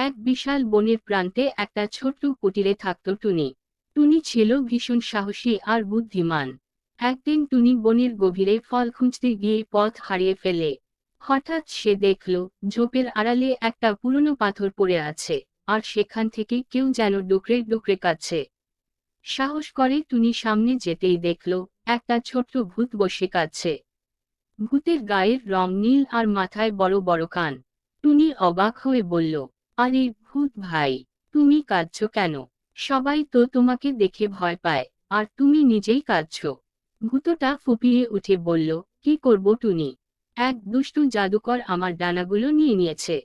এক বিশাল বনের প্রান্তে একটা ছোট্ট কুটিরে থাকত টুনি। টুনি ছিল ভীষণ সাহসী আর বুদ্ধিমান। একদিন টুনি বনের গভীরে ফল খুঁজতে গিয়ে পথ হারিয়ে ফেলে। হঠাৎ সে দেখল, ঝোপের আড়ালে একটা পুরনো পাথর পড়ে আছে, আর সেখান থেকে কেউ যেন ডুকরে ডুকরে কাচ্ছে সাহস করে টুনি সামনে যেতেই দেখল, একটা ছোট্ট ভূত বসে কাচ্ছে ভূতের গায়ের রং নীল আর মাথায় বড় বড় কান। টুনি অবাক হয়ে বলল আরে ভূত ভাই, তুমি কাঁদছ কেন? সবাই তো তোমাকে দেখে ভয় পায়, আর তুমি নিজেই কাঁদছ। ভূতটা ফুপিয়ে উঠে বলল, কি করব টুনি? এক দুষ্টু জাদুকর আমার ডানাগুলো নিয়ে নিয়েছে।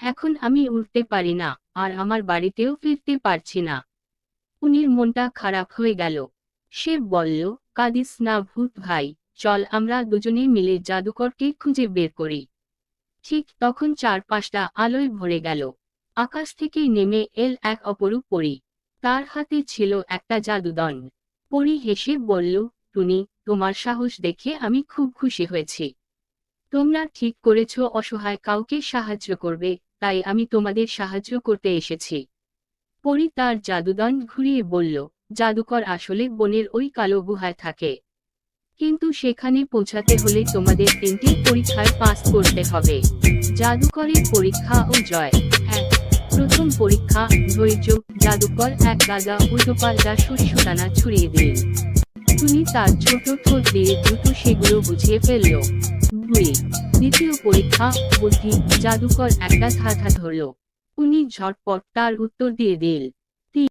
এখন আমি উঠতে পারি না, আর আমার বাড়িতেও ফিরতে পারছি না। উনির মনটা খারাপ হয়ে গেল। সে বলল, কাদিস না ভূত ভাই, চল আমরা দুজনে মিলে জাদুকরকে খুঁজে বের করি। ঠিক তখন চারপাশটা আলোয় ভরে গেল। আকাশ থেকে নেমে এল এক অপরূপ পরী। তার হাতে ছিল একটা জাদুদণ্ড। পরী হেসে বলল, টুনি, তোমার সাহস দেখে আমি খুব খুশি হয়েছি। তোমরা ঠিক করেছ, অসহায় কাউকে সাহায্য করবে, তাই আমি তোমাদের সাহায্য করতে এসেছি। পরী তার জাদুদণ্ড ঘুরিয়ে বলল, জাদুকর আসলে বনের ওই কালো গুহায় থাকে। কিন্তু সেখানে পৌঁছাতে হলে তোমাদের তিনটি পরীক্ষায় পাস করতে হবে। জাদুকরের পরীক্ষা ও জয়। এক প্রথম পরীক্ষা, ধৈর্য, জাদুকর এক গাদা উল্টোপাল্টা শস্য দানা ছড়িয়ে দিল তুমি তার ছোট ঠোঁট দিয়ে দ্রুত সেগুলো বুঝিয়ে ফেলল। দুই, দ্বিতীয় পরীক্ষা, বুদ্ধি, জাদুকর একটা ধাঁধা ধরল। উনি ঝটপট তার উত্তর দিয়ে দিল।